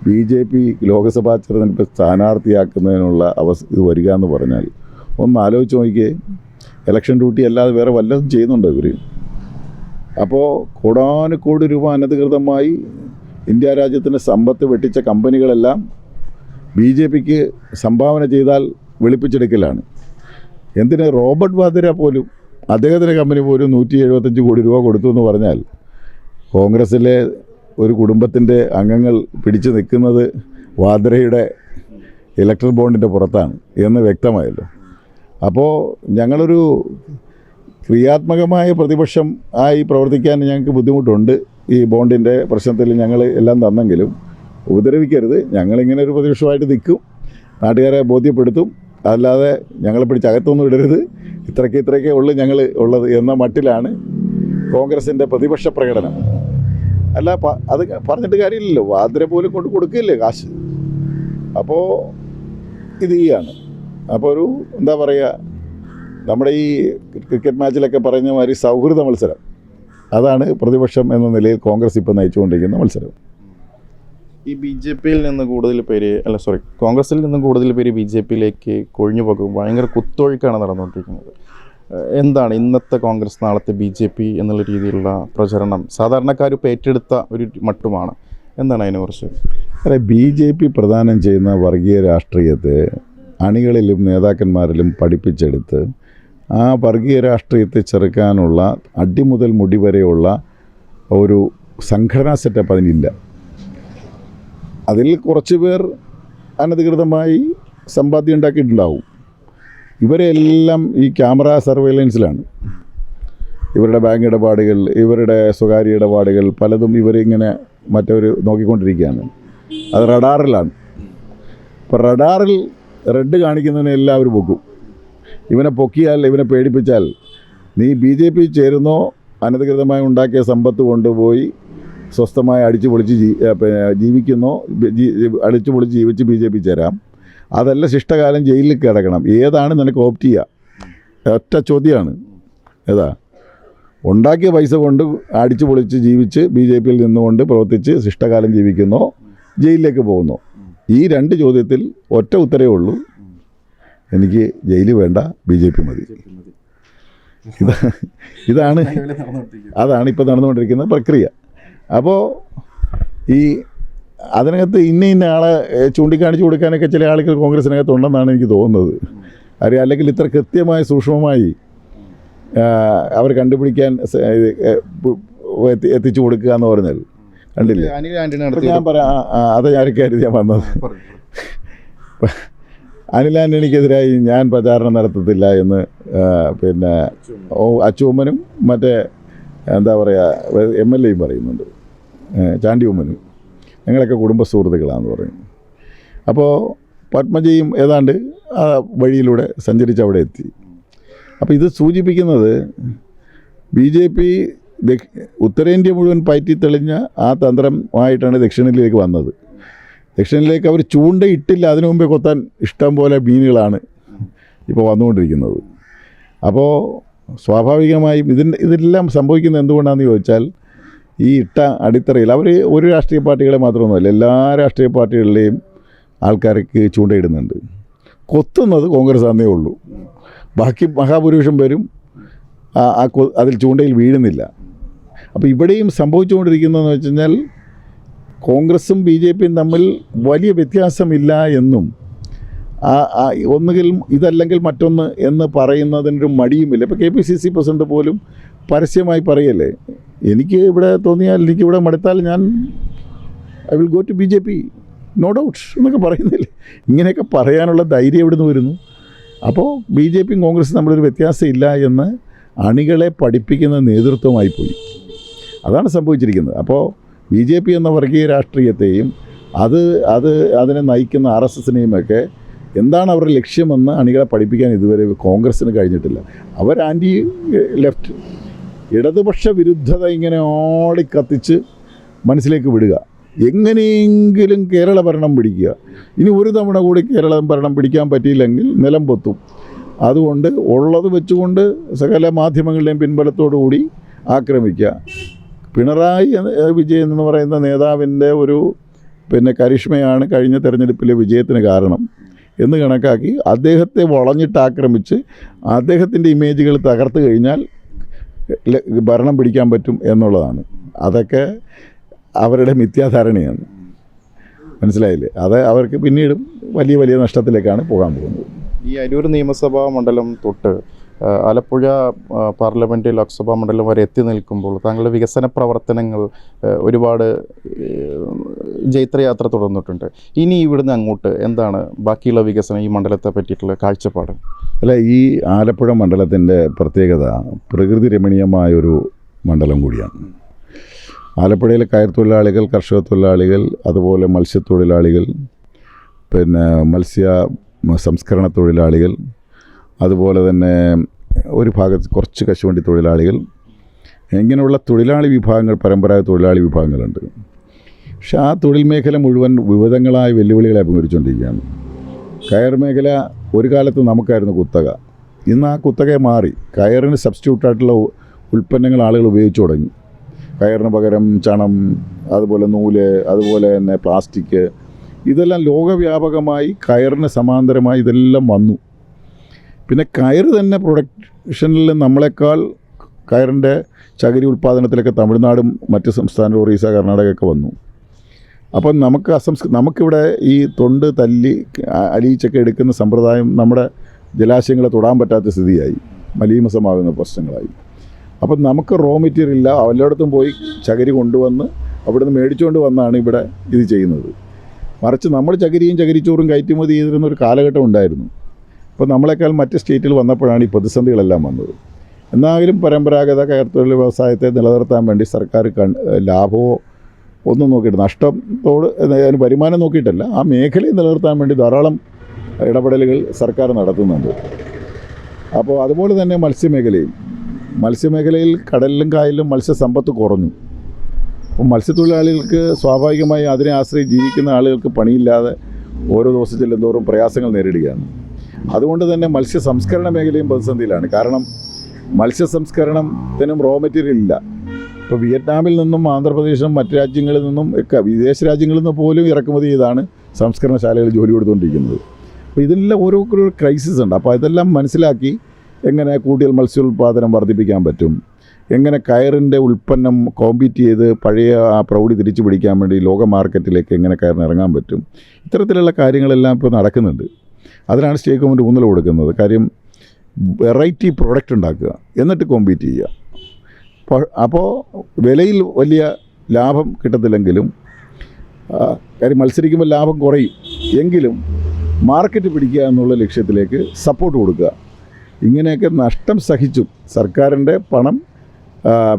ബി ജെ പി ലോക്സഭാ തെരഞ്ഞെടുപ്പ് സ്ഥാനാർത്ഥിയാക്കുന്നതിനുള്ള അവസ്ഥ ഇത് വരിക എന്ന് പറഞ്ഞാൽ ഒന്ന് ആലോചിച്ച് നോക്കിയേ ഇലക്ഷൻ ഡ്യൂട്ടി അല്ലാതെ വേറെ വല്ലതും ചെയ്യുന്നുണ്ടോ ഇവർ അപ്പോൾ കോടാനുകോടി രൂപ അനധികൃതമായി ഇന്ത്യ രാജ്യത്തിന്റെ സമ്പത്ത് വെട്ടിച്ച കമ്പനികളെല്ലാം ബി ജെ പിക്ക് സംഭാവന ചെയ്താൽ വെളുപ്പിച്ചെടുക്കലാണ്. എന്തിന്? റോബർട്ട് വാദ്ര പോലും അദ്ദേഹത്തിന്റെ കമ്പനി പോലും നൂറ്റി എഴുപത്തഞ്ച് കോടി രൂപ കൊടുത്തു എന്ന് പറഞ്ഞാൽ കോൺഗ്രസ്സിലെ ഒരു കുടുംബത്തിന്റെ അംഗങ്ങൾ പിടിച്ചു നിൽക്കുന്നത് വാദ്രയുടെ ഇലക്ട്രൽ ബോണ്ടിന്റെ പുറത്താണ് എന്ന് വ്യക്തമായല്ലോ. അപ്പോൾ ഞങ്ങളൊരു ക്രിയാത്മകമായ പ്രതിപക്ഷം ആയി പ്രവർത്തിക്കാൻ ഞങ്ങൾക്ക് ബുദ്ധിമുട്ടുണ്ട്. ഈ ബോണ്ടിന്റെ പ്രശ്നത്തിൽ ഞങ്ങൾ എല്ലാം തന്നെങ്കിലും ഉപദ്രവിക്കരുത്. ഞങ്ങളിങ്ങനെ ഒരു പ്രതിപക്ഷമായിട്ട് നിൽക്കും. നാട്ടുകാരെ ബോധ്യപ്പെടുത്തും. അല്ലാതെ ഞങ്ങളെ പിടിച്ച് അകത്തൊന്നും ഇടരുത്. ഇത്രയ്ക്ക് ഇത്രയ്ക്കേ ഉള്ളു ഞങ്ങൾ ഉള്ളത് എന്ന മട്ടിലാണ് കോൺഗ്രസിന്റെ പ്രതിപക്ഷ പ്രകടനം. അല്ല അത് പറഞ്ഞിട്ട് കാര്യമില്ലല്ലോ. വാദ്ര പോലും കൊണ്ട് കൊടുക്കില്ലേ കാശ്? അപ്പോൾ ഇത് ചെയ്യാണ് അപ്പോൾ ഒരു എന്താ പറയുക നമ്മുടെ ഈ ക്രിക്കറ്റ് മാച്ചിലൊക്കെ പറഞ്ഞ മാതിരി സൗഹൃദ മത്സരം. അതാണ് പ്രതിപക്ഷം എന്ന നിലയിൽ കോൺഗ്രസ് ഇപ്പോൾ നയിച്ചുകൊണ്ടിരിക്കുന്ന മത്സരം. ഈ ബി ജെ പിയിൽ നിന്ന് കൂടുതൽ പേര് അല്ല സോറി കോൺഗ്രസിൽ നിന്ന് കൂടുതൽ പേര് ബി ജെ പിയിലേക്ക് കൊഴിഞ്ഞു പോകും. ഭയങ്കര കുത്തൊഴുക്കാണ് നടന്നുകൊണ്ടിരിക്കുന്നത്. എന്താണ് ഇന്നത്തെ കോൺഗ്രസ് നാളത്തെ ബി ജെ പി എന്നുള്ള രീതിയിലുള്ള പ്രചരണം? സാധാരണക്കാർ ഇപ്പോൾ ഏറ്റെടുത്ത ഒരു മട്ടുമാണ്. എന്താണ് അതിനെക്കുറിച്ച്? അതെ ബി ജെ പി പ്രദാനം ചെയ്യുന്ന വർഗീയ രാഷ്ട്രീയത്തെ അണികളിലും നേതാക്കന്മാരിലും പഠിപ്പിച്ചെടുത്ത് ആ വർഗീയ രാഷ്ട്രീയത്തെ ചെറുക്കാനുള്ള അടിമുതൽ മുടി വരെയുള്ള ഒരു സംഘടനാ സെറ്റപ്പ് അതിനില്ല. അതിൽ കുറച്ച് പേർ അനധികൃതമായി സമ്പാദ്യം ഉണ്ടാക്കിയിട്ടുണ്ടാവും. ഇവരെല്ലാം ഈ ക്യാമറ സർവൈലൻസിലാണ് ഇവരുടെ ബാങ്ക് ഇടപാടുകൾ ഇവരുടെ സ്വകാര്യ ഇടപാടുകൾ പലതും ഇവരിങ്ങനെ മറ്റവർ നോക്കിക്കൊണ്ടിരിക്കുകയാണ്. അത് റഡാറിലാണ്. ഇപ്പോൾ റഡാറിൽ റെഡ് കാണിക്കുന്നതിനെ എല്ലാവരും പൊക്കും ഇവനെ പൊക്കിയാൽ ഇവനെ പേടിപ്പിച്ചാൽ നീ ബി ജെ പി ചേരുന്നോ? അനധികൃതമായി ഉണ്ടാക്കിയ സമ്പത്ത് കൊണ്ടുപോയി സ്വസ്ഥമായി അടിച്ചു പൊളിച്ച് ജീവിക്കുന്നോ? അടിച്ചു പൊളിച്ച് ജീവിച്ച് ബി ജെ പി ചേരാം. അതല്ല ശിഷ്ടകാലം ജയിലിൽ കിടക്കണം. ഏതാണ് നിനക്ക് ഓപ്റ്റ് ചെയ്യുക ഒറ്റ ചോദ്യമാണ് ഏതാ? ഉണ്ടാക്കിയ പൈസ കൊണ്ട് അടിച്ചു പൊളിച്ച് ജീവിച്ച് ബി ജെ പിയിൽ നിന്നുകൊണ്ട് പ്രവർത്തിച്ച് ശിഷ്ടകാലം ജീവിക്കുന്നോ? ജയിലിലേക്ക് പോകുന്നോ? ഈ രണ്ട് ചോദ്യത്തിൽ ഒറ്റ ഉത്തരവേ ഉള്ളൂ. എനിക്ക് ജയിൽ വേണ്ട ബി ജെ പി മതി. ഇതാ ഇതാണ് അതാണ് ഇപ്പോൾ നടന്നുകൊണ്ടിരിക്കുന്ന പ്രക്രിയ. അപ്പോൾ ഈ അതിനകത്ത് ഇന്ന ഇന്ന ആളെ ചൂണ്ടിക്കാണിച്ചു കൊടുക്കാനൊക്കെ ചില ആളുകൾ കോൺഗ്രസിനകത്ത് ഉണ്ടെന്നാണ് എനിക്ക് തോന്നുന്നത്. അറിയാം അല്ലെങ്കിൽ ഇത്ര കൃത്യമായി സൂക്ഷ്മമായി അവർ കണ്ടുപിടിക്കാൻ എത്തിച്ചു കൊടുക്കുക എന്ന് പറഞ്ഞാൽ കണ്ടില്ല? ഞാൻ പറയാം ഞാൻ അത് ഞാൻ വന്നത്. അനിൽ ആന്റണിക്കെതിരായി ഞാൻ പ്രചാരണം നടത്തത്തില്ല എന്ന് പിന്നെ ഓ അച്ചുമ്മനും മറ്റേ എന്താ പറയുക എം എൽ എയും പറയുന്നുണ്ട്. ചാണ്ടി ഉമ്മനും ഞങ്ങളൊക്കെ കുടുംബ സുഹൃത്തുക്കളാണെന്ന് പറയും. അപ്പോൾ പത്മജയും ഏതാണ്ട് ആ വഴിയിലൂടെ സഞ്ചരിച്ച് അവിടെ എത്തി. അപ്പോൾ ഇത് സൂചിപ്പിക്കുന്നത് ബി ജെ പി ഉത്തരേന്ത്യ മുഴുവൻ പയറ്റി തെളിഞ്ഞ ആ തന്ത്രമായിട്ടാണ് ദക്ഷിണേന്ത്യയിലേക്ക് വന്നത്. ദക്ഷിണയിലേക്ക് അവർ ചൂണ്ടയിട്ടില്ല അതിനു മുമ്പേ കൊത്താൻ ഇഷ്ടം പോലെ മീനുകളാണ് ഇപ്പോൾ വന്നുകൊണ്ടിരിക്കുന്നത്. അപ്പോൾ സ്വാഭാവികമായും ഇതിന്റെ ഇതെല്ലാം സംഭവിക്കുന്നത് എന്തുകൊണ്ടാണെന്ന് ചോദിച്ചാൽ ഈ ഇട്ട അടിത്തറയിൽ അവർ ഒരു രാഷ്ട്രീയ പാർട്ടികളെ മാത്രമൊന്നുമല്ല എല്ലാ രാഷ്ട്രീയ പാർട്ടികളിലെയും ആൾക്കാർക്ക് ചൂണ്ടയിടുന്നുണ്ട് കൊത്തുന്നത് കോൺഗ്രസ് ആണെന്നേ ഉള്ളൂ. ബാക്കി മഹാഭൂരിപക്ഷം പേരും ആ- അതിൽ ചൂണ്ടയിൽ വീഴുന്നില്ല. അപ്പോൾ ഇവിടെയും സംഭവിച്ചുകൊണ്ടിരിക്കുന്നതെന്ന് വെച്ച് കഴിഞ്ഞാൽ കോൺഗ്രസും ബി ജെ പിയും തമ്മിൽ വലിയ വ്യത്യാസമില്ല എന്നും ഒന്നുകിൽ ഇതല്ലെങ്കിൽ മറ്റൊന്ന് എന്ന് പറയുന്നതിനൊരു മടിയുമില്ല. ഇപ്പോൾ K P C C president പോലും പരസ്യമായി പറയല്ലേ എനിക്ക് ഇവിടെ തോന്നിയാൽ എനിക്ക് ഇവിടെ മടുത്താൽ ഞാൻ I will go to B J P no doubt എന്നൊക്കെ പറയുന്നില്ലേ. ഇങ്ങനെയൊക്കെ പറയാനുള്ള ധൈര്യം എവിടെ നിന്ന് വരുന്നു? അപ്പോൾ ബി ജെ പിയും കോൺഗ്രസും തമ്മിലൊരു വ്യത്യാസം ഇല്ല എന്ന് അണികളെ പഠിപ്പിക്കുന്ന നേതൃത്വമായി പോയി. അതാണ് സംഭവിച്ചിരിക്കുന്നത്. അപ്പോൾ ബി ജെ പി എന്ന വർഗീയ രാഷ്ട്രീയത്തെയും അത് അത് അതിനെ നയിക്കുന്ന ആർ എസ് എസിനെയും ഒക്കെ എന്താണ് അവരുടെ ലക്ഷ്യമെന്ന് അണികളെ പഠിപ്പിക്കാൻ ഇതുവരെ കോൺഗ്രസ്സിന് കഴിഞ്ഞിട്ടില്ല. അവർ ആന്റി ലെഫ്റ്റ് ഇടതുപക്ഷ വിരുദ്ധത ഇങ്ങനെ ഓടിക്കത്തിച്ച് മനസ്സിലേക്ക് വിടുക. എങ്ങനെയെങ്കിലും കേരള ഭരണം പിടിക്കുക. ഇനി ഒരു തവണ കൂടി കേരള ഭരണം പിടിക്കാൻ പറ്റിയില്ലെങ്കിൽ നിലം പൊത്തും. അതുകൊണ്ട് ഉള്ളത് വെച്ചുകൊണ്ട് സകല മാധ്യമങ്ങളുടെയും പിൻബലത്തോടു കൂടി ആക്രമിക്കുക. പിണറായി വിജയൻ എന്ന് പറയുന്ന നേതാവിന്റെ ഒരു പിന്നെ കരിഷ്മയാണ് കഴിഞ്ഞ തെരഞ്ഞെടുപ്പിലെ വിജയത്തിന് കാരണം എന്ന് കണക്കാക്കി അദ്ദേഹത്തെ വളഞ്ഞിട്ട് ആക്രമിച്ച് അദ്ദേഹത്തിന്റെ ഇമേജുകൾ തകർത്ത് കഴിഞ്ഞാൽ ഭരണം പിടിക്കാൻ പറ്റും എന്നുള്ളതാണ്. അതൊക്കെ അവരുടെ മിഥ്യാധാരണയാണ്. മനസ്സിലായില്ലേ? അത് അവർക്ക് പിന്നീടും വലിയ വലിയ നഷ്ടത്തിലേക്കാണ് പോകാൻ പോകുന്നത്. ഈ അരൂർ നിയമസഭാ മണ്ഡലം തൊട്ട് ആലപ്പുഴ പാർലമെന്റ് ലോക്സഭാ മണ്ഡലം വരെ എത്തി നിൽക്കുമ്പോൾ താങ്കളുടെ വികസന പ്രവർത്തനങ്ങൾ ഒരുപാട് ജൈത്രയാത്ര തുടർന്നിട്ടുണ്ട്. ഇനി ഇവിടുന്ന് അങ്ങോട്ട് എന്താണ് ബാക്കിയുള്ള വികസനം ഈ മണ്ഡലത്തെ പറ്റിയിട്ടുള്ള കാഴ്ചപ്പാട്? അല്ല ഈ ആലപ്പുഴ മണ്ഡലത്തിന്റെ പ്രത്യേകത പ്രകൃതി രമണീയമായൊരു മണ്ഡലം കൂടിയാണ്. ആലപ്പുഴയിലെ കയർ തൊഴിലാളികൾ കർഷക തൊഴിലാളികൾ അതുപോലെ മത്സ്യത്തൊഴിലാളികൾ പിന്നെ മത്സ്യ സംസ്കരണ തൊഴിലാളികൾ അതുപോലെ തന്നെ ഒരു ഭാഗത്ത് കുറച്ച് കശുവണ്ടി തൊഴിലാളികൾ ഇങ്ങനെയുള്ള തൊഴിലാളി വിഭാഗങ്ങൾ പരമ്പരാഗത തൊഴിലാളി വിഭാഗങ്ങളുണ്ട്. പക്ഷെ ആ തൊഴിൽ മേഖല മുഴുവൻ വിവിധങ്ങളായ വെല്ലുവിളികളെ അഭിമുഖിച്ചുകൊണ്ടിരിക്കുകയാണ് കയർ മേഖല ഒരു കാലത്ത് നമുക്കായിരുന്നു കുത്തക. ഇന്ന് ആ കുത്തകയെ മാറി കയറിന് സബ്സ്റ്റിറ്റ്യൂട്ടായിട്ടുള്ള ഉൽപ്പന്നങ്ങൾ ആളുകൾ ഉപയോഗിച്ചു തുടങ്ങി. കയറിന് പകരം ചണം അതുപോലെ നൂൽ അതുപോലെ തന്നെ പ്ലാസ്റ്റിക് ഇതെല്ലാം ലോകവ്യാപകമായി കയറിന് സമാന്തരമായി ഇതെല്ലാം വന്നു. പിന്നെ കയർ തന്നെ പ്രൊഡക്ഷനിൽ നമ്മളെക്കാൾ കയറിന്റെ ചകിരി ഉൽപ്പാദനത്തിലൊക്കെ തമിഴ്നാടും മറ്റ് സംസ്ഥാന ഒറീസ കർണാടകയൊക്കെ വന്നു. അപ്പം നമുക്ക് അസംസ് നമുക്കിവിടെ ഈ തൊണ്ട് തല്ലി അലിയിച്ചൊക്കെ എടുക്കുന്ന സമ്പ്രദായം നമ്മുടെ ജലാശയങ്ങളെ തൊടാൻ പറ്റാത്ത സ്ഥിതിയായി. മലീമസമാകുന്ന പ്രശ്നങ്ങളായി. അപ്പം നമുക്ക് റോ മെറ്റീരിയൽ ഇല്ല. എല്ലായിടത്തും പോയി ചകിരി കൊണ്ടുവന്ന് അവിടെ നിന്ന് മേടിച്ചുകൊണ്ട് വന്നാണ് ഇവിടെ ഇത് ചെയ്യുന്നത്. മറിച്ച് നമ്മൾ ചകിരിയും ചകിരിച്ചോറും കയറ്റുമതി ചെയ്തിരുന്ന ഒരു കാലഘട്ടം ഉണ്ടായിരുന്നു. അപ്പോൾ നമ്മളെക്കാൾ മറ്റ് സ്റ്റേറ്റിൽ വന്നപ്പോഴാണ് ഈ പ്രതിസന്ധികളെല്ലാം വന്നത്. എന്നാലും പരമ്പരാഗത കയർത്തൊഴിൽ വ്യവസായത്തെ നിലനിർത്താൻ വേണ്ടി സർക്കാർ കൺ ലാഭമോ ഒന്നും നോക്കിയിട്ട് നഷ്ടത്തോട് അതിന് വരുമാനം നോക്കിയിട്ടല്ല ആ മേഖലയെ നിലനിർത്താൻ വേണ്ടി ധാരാളം ഇടപെടലുകൾ സർക്കാർ നടത്തുന്നുണ്ട്. അപ്പോൾ അതുപോലെ തന്നെ മത്സ്യമേഖലയും. മത്സ്യമേഖലയിൽ കടലിലും കായലിലും മത്സ്യസമ്പത്ത് കുറഞ്ഞു. അപ്പോൾ മത്സ്യത്തൊഴിലാളികൾക്ക് സ്വാഭാവികമായി അതിനെ ആശ്രയിച്ച് ജീവിക്കുന്ന ആളുകൾക്ക് പണിയില്ലാതെ ഓരോ ദിവസം ചെല്ലുന്തോറും പ്രയാസങ്ങൾ നേരിടുകയാണ്. അതുകൊണ്ട് തന്നെ മത്സ്യ സംസ്കരണ മേഖലയും പ്രതിസന്ധിയിലാണ്. കാരണം മത്സ്യ സംസ്കരണത്തിനും റോ മെറ്റീരിയൽ ഇല്ല. ഇപ്പോൾ വിയറ്റ്നാമിൽ നിന്നും ആന്ധ്രാപ്രദേശിനും മറ്റ് രാജ്യങ്ങളിൽ നിന്നും ഒക്കെ വിദേശ രാജ്യങ്ങളിൽ നിന്ന് പോലും ഇറക്കുമതി ചെയ്താണ് സംസ്കരണശാലകൾ ജോലി കൊടുത്തുകൊണ്ടിരിക്കുന്നത്. അപ്പോൾ ഇതെല്ലാം ഓരോ ക്രൈസിസ് ഉണ്ട്. അപ്പോൾ ഇതെല്ലാം മനസ്സിലാക്കി എങ്ങനെ കൂടുതൽ മത്സ്യോൽപാദനം വർദ്ധിപ്പിക്കാൻ പറ്റും? എങ്ങനെ കയറിന്റെ ഉൽപ്പന്നം കോമ്പീറ്റ് ചെയ്ത് പഴയ ആ പ്രൗഢി തിരിച്ചു പിടിക്കാൻ വേണ്ടി ലോക മാർക്കറ്റിലേക്ക് എങ്ങനെ കയറിന് ഇറങ്ങാൻ പറ്റും? ഇത്തരത്തിലുള്ള കാര്യങ്ങളെല്ലാം ഇപ്പോൾ നടക്കുന്നുണ്ട്. അതിനാണ് സ്റ്റേക്ക് ഗവൺമെന്റ് ഊന്നൽ കൊടുക്കുന്നത്. കാര്യം വെറൈറ്റി പ്രൊഡക്റ്റ് ഉണ്ടാക്കുക. എന്നിട്ട് കോമ്പീറ്റ് ചെയ്യുക. അപ്പോൾ വിലയിൽ വലിയ ലാഭം കിട്ടത്തില്ലെങ്കിലും കാര്യം മത്സരിക്കുമ്പോൾ ലാഭം കുറയും. എങ്കിലും മാർക്കറ്റ് പിടിക്കുക എന്നുള്ള ലക്ഷ്യത്തിലേക്ക് സപ്പോർട്ട് കൊടുക്കുക. ഇങ്ങനെയൊക്കെ നഷ്ടം സഹിച്ചും സർക്കാരിന്റെ പണം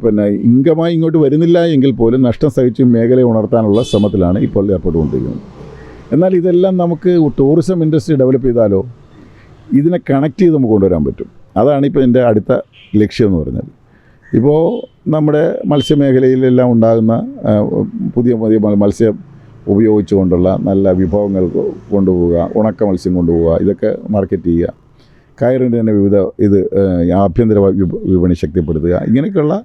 പിന്നെ ഇൻകമായി ഇങ്ങോട്ട് വരുന്നില്ല എങ്കിൽ പോലും നഷ്ടം സഹിച്ചും മേഖലയെ ഉണർത്താനുള്ള ശ്രമത്തിലാണ് ഇപ്പോൾ ഏർപ്പെട്ടുകൊണ്ടിരിക്കുന്നത്. എന്നാൽ ഇതെല്ലാം നമുക്ക് ടൂറിസം ഇൻഡസ്ട്രി ഡെവലപ്പ് ചെയ്താലോ? ഇതിനെ കണക്ട് ചെയ്ത് നമുക്ക് കൊണ്ടുവരാൻ പറ്റും. അതാണ് ഇപ്പോൾ എന്റെ അടുത്ത ലക്ഷ്യം എന്ന് പറഞ്ഞത്. ഇപ്പോൾ നമ്മുടെ മത്സ്യമേഖലയിലെല്ലാം ഉണ്ടാകുന്ന പുതിയ പുതിയ മത്സ്യം ഉപയോഗിച്ചുകൊണ്ടുള്ള നല്ല വിഭവങ്ങൾ കൊണ്ടുപോവുക ഉണക്ക മത്സ്യം കൊണ്ടുപോവുക ഇതൊക്കെ മാർക്കറ്റ് ചെയ്യുക. കയറിന്റെ തന്നെ വിവിധ ഇത് ആഭ്യന്തര വിപണി ശക്തിപ്പെടുത്തുക. ഇങ്ങനെയൊക്കെയുള്ള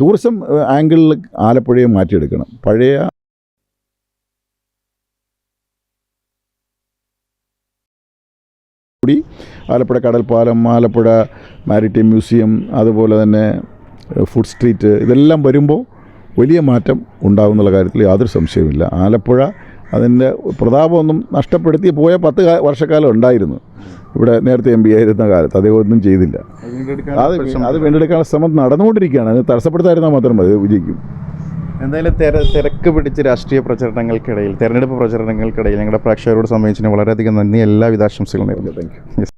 ടൂറിസം ആംഗിളിൽ ആലപ്പുഴയെ മാറ്റിയെടുക്കണം. പഴയ കൂടി. ആലപ്പുഴ കടൽപ്പാലം ആലപ്പുഴ മാരിടൈം മ്യൂസിയം അതുപോലെ തന്നെ ഫുഡ് സ്ട്രീറ്റ് ഇതെല്ലാം വരുമ്പോൾ വലിയ മാറ്റം ഉണ്ടാകുന്നുള്ള കാര്യത്തിൽ യാതൊരു സംശയവുമില്ല. ആലപ്പുഴ അതിന്റെ പ്രതാപമൊന്നും നഷ്ടപ്പെടുത്തി പോയ പത്ത് വർഷക്കാലം ഉണ്ടായിരുന്നു. ഇവിടെ നേരത്തെ എം പി ആയിരുന്ന കാലത്ത്. അദ്ദേഹം ഒന്നും ചെയ്തില്ല. അത് അത് വീണ്ടെടുക്കാനുള്ള ശ്രമം നടന്നുകൊണ്ടിരിക്കുകയാണ്. അത് തടസ്സപ്പെടുത്താതിരുന്നാൽ മാത്രം മതി. വിജയിക്കും. എന്തായാലും തിര തിരക്ക് പിടിച്ച് രാഷ്ട്രീയ പ്രചരണങ്ങൾക്കിടയിൽ തെരഞ്ഞെടുപ്പ് പ്രചരണങ്ങൾക്കിടയിൽ ഞങ്ങളുടെ പ്രേക്ഷകരോട് സംബന്ധിച്ചതിന് വളരെയധികം നന്ദി. എല്ലാവിധ ആശംസകളും നേരുന്നു. Thank you